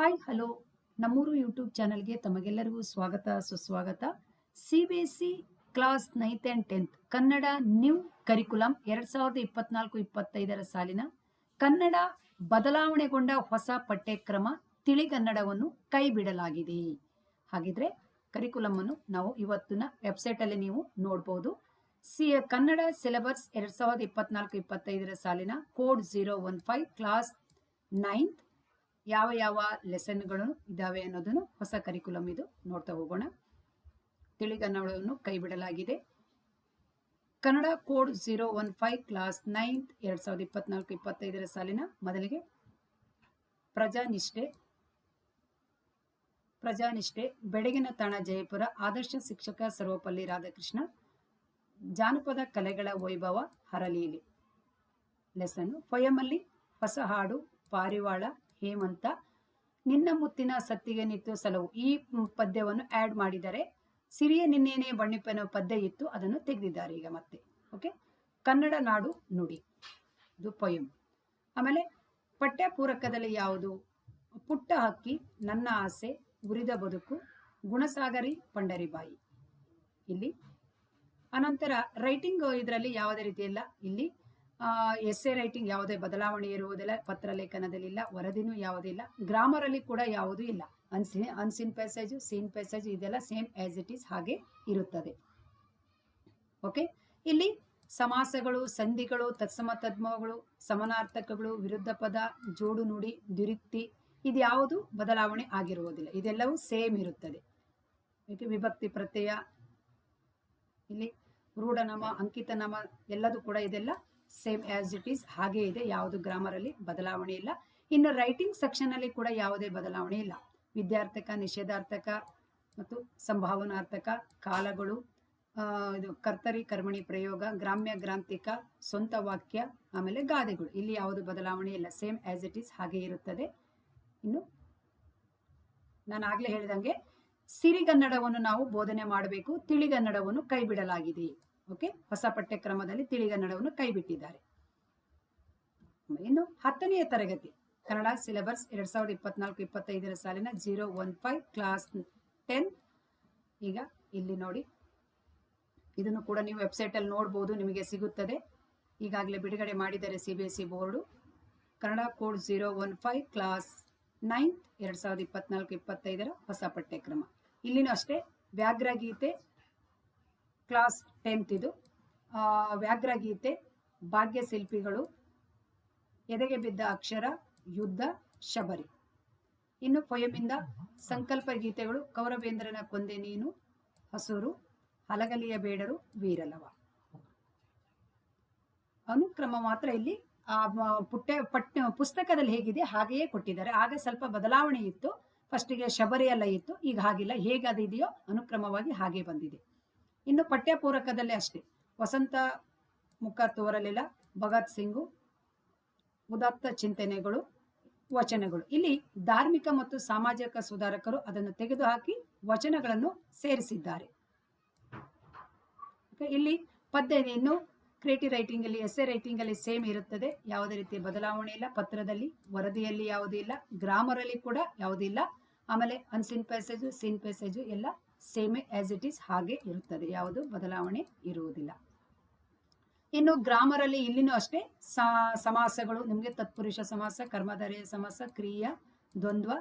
Hi, hello. ನಮ್ಮೂರು YouTube ಚಾನಲ್ಗೆ ತಮಗೆಲ್ಲರಿಗೂ ಸ್ವಾಗತ, ಸುಸ್ವಾಗತ. C B S C class ninth and tenth, Kannada new curriculum ಎರಡು ಸಾವಿರದ ಇಪ್ಪತ್ನಾಲ್ಕು, ಇಪ್ಪತ್ತೈದರ ಸಾಲಿನ ಕನ್ನಡ ಬದಲಾವಣೆಗೊಂಡ ಹೊಸ ಪಠ್ಯಕ್ರಮ ತಿಳಿಗನ್ನಡವನ್ನು ಕೈ ಬಿಡಲಾಗಿದೆ ಹಾಗಿದ್ರೆ ಕರಿಕುಲಮನ್ನು ನಾವು ಇವತ್ತಿನ ವೆಬ್ಸೈಟಲ್ಲಿ ನೀವು ನೋಡ್ಬೋದು. ಸಿ ಕನ್ನಡ ಸಿಲೆಬಸ್ ಎರಡು ಸಾವಿರದ ಇಪ್ಪತ್ನಾಲ್ಕು, ಇಪ್ಪತ್ತೈದರ ಸಾಲಿನ code zero one five, class ninth ಯಾವ ಯಾವ ಲೆಸನ್ಗಳು ಇದ್ದಾವೆ ಅನ್ನೋದನ್ನು ಹೊಸ ಕರಿಕುಲಮ್ ಇದು ನೋಡ್ತಾ ಹೋಗೋಣ. ತಿಳಿಗನ್ನಡವನ್ನು ಕೈಬಿಡಲಾಗಿದೆ. Kannada code zero one five class ninth ಎರಡು ಸಾವಿರದ ಇಪ್ಪತ್ನಾಲ್ಕು ಇಪ್ಪತ್ತೈದರ ಸಾಲಿನ ಮೊದಲಿಗೆ ಪ್ರಜಾನಿಷ್ಠೆ. ಪ್ರಜಾನಿಷ್ಠೆ, ಬೆಡಗಿನ ತಾಣ ಜಯಪುರ, ಆದರ್ಶ ಶಿಕ್ಷಕ ಸರ್ವಪಲ್ಲಿ ರಾಧಾಕೃಷ್ಣ, ಜಾನಪದ ಕಲೆಗಳ ವೈಭವ ಹರಲೀಲಿ. ಲೆಸನ್ ಪೊಯಮಲ್ಲಿ ಹೊಸ ಹಾಡು ಪಾರಿವಾಳ ಹೇಮಂತ ನಿನ್ನ ಮುತ್ತಿನ ಸತ್ತಿಗೆ ನಿತ್ತು ಸಲವು. ಈ ಪದ್ಯವನ್ನು ಆ್ಯಡ್ ಮಾಡಿದರೆ ಸಿರಿಯ ನಿನ್ನೇನೆ ಬಣ್ಣಿಪ್ಪನ ಪದ್ಯ ಇತ್ತು, ಅದನ್ನು ತೆಗೆದಿದ್ದಾರೆ ಈಗ ಮತ್ತೆ. ಓಕೆ ಕನ್ನಡ ನಾಡು ನುಡಿ. ಇದು ಪೊಯಮ್ ಆಮೇಲೆ ಪಠ್ಯ ಪೂರಕದಲ್ಲಿ ಯಾವುದು? ಪುಟ್ಟ ಹಕ್ಕಿ, ನನ್ನ ಆಸೆ, ಉರಿದ ಬದುಕು, ಗುಣಸಾಗರಿ, ಪಂಡರಿಬಾಯಿ. ಇಲ್ಲಿ ಅನಂತರ ರೈಟಿಂಗ್ ಇದರಲ್ಲಿ ಯಾವುದೇ ರೀತಿಯಲ್ಲ. ಇಲ್ಲಿ ಎಸ್ ಎ ರೈಟಿಂಗ್ ಯಾವುದೇ ಬದಲಾವಣೆ ಇರುವುದಿಲ್ಲ, ಪತ್ರ ಲೇಖನದಲ್ಲಿಲ್ಲ, ವರದಿನೂ ಗ್ರಾಮರ್ ಗ್ರಾಮರಲ್ಲಿ ಕೂಡ ಯಾವುದೂ ಇಲ್ಲ. ಅನ್ಸಿ ಅನ್ಸಿನ್ ಪ್ಯಾಸೇಜು ಸೀನ್ ಪ್ಯಾಸೇಜ್ ಇದೆಲ್ಲ ಸೇಮ್ ಆಸ್ ಇಟ್ ಈಸ್ ಹಾಗೆ ಇರುತ್ತದೆ. ಓಕೆ ಇಲ್ಲಿ ಸಮಾಸಗಳು, ಸಂಧಿಗಳು, ತತ್ಸಮ ತದ್ಮಗಳು, ಸಮನಾರ್ಥಕಗಳು, ವಿರುದ್ಧ ಪದ, ಜೋಡು ನುಡಿ ದುರಿಕ್ತಿ ಇದ್ಯಾವುದು ಬದಲಾವಣೆ ಆಗಿರುವುದಿಲ್ಲ. ಇದೆಲ್ಲವೂ ಸೇಮ್ ಇರುತ್ತದೆ. ಏಕೆ? ವಿಭಕ್ತಿ, ಪ್ರತ್ಯಯ, ಇಲ್ಲಿ ರೂಢನಾಮ, ಅಂಕಿತನಾಮ ಎಲ್ಲದೂ ಕೂಡ ಇದೆಲ್ಲ ಸೇಮ್ ಆಸ್ ಇಟ್ ಈಸ್ ಹಾಗೆ ಇದೆ. ಯಾವುದು ಗ್ರಾಮರಲ್ಲಿ ಬದಲಾವಣೆ ಇಲ್ಲ. ಇನ್ನು ರೈಟಿಂಗ್ ಸೆಕ್ಷನಲ್ಲಿ ಕೂಡ ಯಾವುದೇ ಬದಲಾವಣೆ ಇಲ್ಲ. ವಿದ್ಯಾರ್ಥಕ, ನಿಷೇಧಾರ್ಥಕ ಮತ್ತು ಸಂಭಾವನಾರ್ಥಕ ಕಾಲಗಳು ಇದು ಕರ್ತರಿ, ಕರ್ಮಣಿ ಪ್ರಯೋಗ, ಗ್ರಾಮ್ಯ ಗ್ರಾಂಥಿಕ, ಸ್ವಂತ ವಾಕ್ಯ, ಆಮೇಲೆ ಗಾದೆಗಳು. ಇಲ್ಲಿ ಯಾವುದು ಬದಲಾವಣೆ ಇಲ್ಲ. ಸೇಮ್ ಆಸ್ ಇಟ್ ಈಸ್ ಹಾಗೆ ಇರುತ್ತದೆ. ಇನ್ನು ನಾನು ಆಗಲೇ ಹೇಳಿದಂಗೆ, ಸಿರಿಗನ್ನಡವನ್ನು ನಾವು ಬೋಧನೆ ಮಾಡಬೇಕು, ತಿಳಿಗನ್ನಡವನ್ನು ಕೈ ಬಿಡಲಾಗಿದೆ ಓಕೆ? ಹೊಸ ಪಠ್ಯಕ್ರಮದಲ್ಲಿ ತಿಳಿಗನ್ನಡವನ್ನು ಕೈಬಿಟ್ಟಿದ್ದಾರೆ. ಇನ್ನು ಹತ್ತನೆಯ ತರಗತಿ, ಕನ್ನಡ ಸಿಲೆಬಸ್ ಎರಡ್ ಸಾವಿರದ ಇಪ್ಪತ್ನಾಲ್ಕು ಇಪ್ಪತ್ತೈದರ ಸಾಲಿನ zero one five class ten ಈಗ ಇಲ್ಲಿ ನೋಡಿ. ಇದನ್ನು ಕೂಡ ನೀವು ವೆಬ್ಸೈಟಲ್ಲಿ ನೋಡ್ಬೋದು, ನಿಮಗೆ ಸಿಗುತ್ತದೆ. ಈಗಾಗಲೇ ಬಿಡುಗಡೆ ಮಾಡಿದ್ದಾರೆ C B S C board Kannada code zero one five class ninth ಎರಡು ಸಾವಿರದ ಇಪ್ಪತ್ನಾಲ್ಕು ಇಪ್ಪತ್ತೈದರ ಹೊಸ ಪಠ್ಯಕ್ರಮ. ಇಲ್ಲಿನೂ ಅಷ್ಟೇ ವ್ಯಾಘ್ರಗೀತೆ ಕ್ಲಾಸ್ ಟೆಂತ್ ಇದು. ವ್ಯಾಘ್ರಗೀತೆ ಭಾಗ್ಯಶಿಲ್ಪಿಗಳು ಎದೆಗೆ ಬಿದ್ದ ಅಕ್ಷರ, ಯುದ್ಧ, ಶಬರಿ. ಇನ್ನು ಪೊಯಮಿಂದ ಸಂಕಲ್ಪ ಗೀತೆಗಳು, ಕೌರವೇಂದ್ರನ ಕೊಂದೆ ನೀನು, ಹಸುರು, ಹಲಗಲಿಯ ಬೇಡರು, ವೀರಲವ. ಅನುಕ್ರಮ ಮಾತ್ರ ಇಲ್ಲಿ, ಆ ಪುಟ್ಟ ಪಠ್ಯ ಪುಸ್ತಕದಲ್ಲಿ ಹೇಗಿದೆ, ಹಾಗೆಯೇ ಕೊಟ್ಟಿದ್ದಾರೆ. ಆಗ ಸ್ವಲ್ಪ ಬದಲಾವಣೆ ಇತ್ತು. ಫಸ್ಟಿಗೆ ಶಬರಿ ಇತ್ತು. ಈಗ ಹಾಗಿಲ್ಲ. ಹೇಗೆ ಅದಿದೆಯೋ ಅನುಕ್ರಮವಾಗಿ ಹಾಗೆ ಬಂದಿದೆ. ಇನ್ನು ಪಠ್ಯಪೂರಕದಲ್ಲೇ ಅಷ್ಟೇ. ವಸಂತ ಮುಖ ತೋರಲಿಲ್ಲ. ಭಗತ್ ಸಿಂಗು, ಉದಾತ್ತ ಚಿಂತನೆಗಳು, ವಚನಗಳು. ಇಲ್ಲಿ ಧಾರ್ಮಿಕ ಮತ್ತು ಸಾಮಾಜಿಕ ಸುಧಾರಕರು ಅದನ್ನು ತೆಗೆದುಹಾಕಿ ವಚನಗಳನ್ನು ಸೇರಿಸಿದ್ದಾರೆ. ಇಲ್ಲಿ ಪದ್ಯ ಇನ್ನು ಕ್ರಿಯೇಟಿವ್ ರೈಟಿಂಗ್ ಅಲ್ಲಿ ಎಸ್ ಎ ರೈಟಿಂಗ್ ಅಲ್ಲಿ ಸೇಮ್ ಇರುತ್ತದೆ. ಯಾವುದೇ ರೀತಿಯ ಬದಲಾವಣೆ ಇಲ್ಲ. ಪತ್ರದಲ್ಲಿ ವರದಿಯಲ್ಲಿ ಯಾವುದೂ ಇಲ್ಲ. ಗ್ರಾಮರಲ್ಲಿ ಕೂಡ ಯಾವುದಿಲ್ಲ ಆಮೇಲೆ ಅನ್ಸಿನ್ ಪ್ಯಾಸೇಜು ಸಿನ್ ಪ್ಯಾಸೇಜು ಎಲ್ಲ ಸೇಮ್ ಆಸ್ ಇಟ್ ಈಸ್ ಹಾಗೆ ಇರುತ್ತದೆ. ಯಾವುದು? ಬದಲಾವಣೆ ಇರುವುದಿಲ್ಲ. ಇನ್ನು ಗ್ರಾಮರಲ್ಲಿ ಇಲ್ಲಿನೂ ಅಷ್ಟೇ. ಸಮಾಸಗಳು, ನಿಮಗೆ ತತ್ಪುರುಷ ಸಮಾಸ, ಕರ್ಮಧಾರೆಯ ಸಮಾಸ, ಕ್ರಿಯ, ದ್ವಂದ್ವ,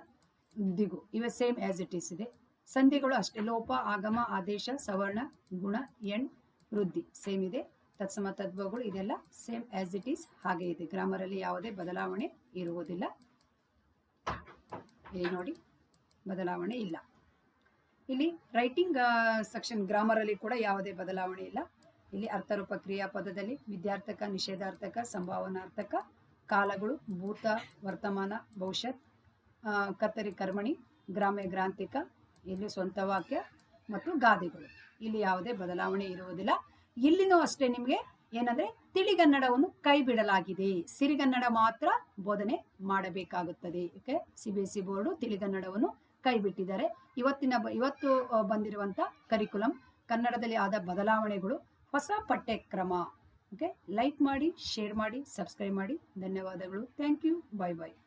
ದಿಗು, ಇವೆ ಸೇಮ್ ಆಸ್ ಇಟ್ ಈಸ್ ಇದೆ. ಸಂಧಿಗಳು ಅಷ್ಟೇ. ಲೋಪ, ಆಗಮ, ಆದೇಶ, ಸವರ್ಣ, ಗುಣ, ಎಣ್, ವೃದ್ಧಿ, ಸೇಮ್ ಇದೆ. ತತ್ಸಮ ತತ್ವಗಳು ಇದೆಲ್ಲ ಸೇಮ್ ಆಸ್ ಇಟ್ ಈಸ್ ಹಾಗೆ ಇದೆ. ಗ್ರಾಮರಲ್ಲಿ ಯಾವುದೇ ಬದಲಾವಣೆ ಇರುವುದಿಲ್ಲ. ಇಲ್ಲಿ ನೋಡಿ, ಬದಲಾವಣೆ ಇಲ್ಲ. ಇಲ್ಲಿ ರೈಟಿಂಗ್ ಸೆಕ್ಷನ್ ಗ್ರಾಮರಲ್ಲಿ ಕೂಡ ಯಾವುದೇ ಬದಲಾವಣೆ ಇಲ್ಲ. ಇಲ್ಲಿ ಅರ್ಥರೂಪ, ಕ್ರಿಯಾಪದದಲ್ಲಿ ವಿದ್ಯಾರ್ಥಕ, ನಿಷೇಧಾರ್ಥಕ, ಸಂಭಾವನಾರ್ಥಕ, ಕಾಲಗಳು, ಭೂತ, ವರ್ತಮಾನ, ಭವಿಷ್ಯತ್ ಕತ್ತರಿ, ಕರ್ಮಣಿ, ಗ್ರಾಮ್ಯ, ಗ್ರಾಂಥಿಕ, ಇಲ್ಲಿ ಸ್ವಂತ ವಾಕ್ಯ ಮತ್ತು ಗಾದೆಗಳು. ಇಲ್ಲಿ ಯಾವುದೇ ಬದಲಾವಣೆ ಇರುವುದಿಲ್ಲ. ಇಲ್ಲಿನೂ ಅಷ್ಟೇ ನಿಮಗೆ ಏನಂದ್ರೆ ತಿಳಿಗನ್ನಡವನ್ನು ಕೈ ಬಿಡಲಾಗಿದೆ ಸಿರಿಗನ್ನಡ ಮಾತ್ರ ಬೋಧನೆ ಮಾಡಬೇಕಾಗುತ್ತದೆ. Okay C B S C board ತಿಳಿಗನ್ನಡವನ್ನು ಕೈ ಬಿಟ್ಟಿದ್ದಾರೆ ಇವತ್ತಿನ ಇವತ್ತು ಬಂದಿರುವಂಥ ಕರಿಕುಲಂ ಕನ್ನಡದಲ್ಲಿ ಆದ ಬದಲಾವಣೆಗಳು ಹೊಸ ಪಠ್ಯಕ್ರಮ. ಓಕೆ ಲೈಕ್ ಮಾಡಿ ಶೇರ್ ಮಾಡಿ ಸಬ್ಸ್ಕ್ರೈಬ್ ಮಾಡಿ. ಧನ್ಯವಾದಗಳು. Thank you bye bye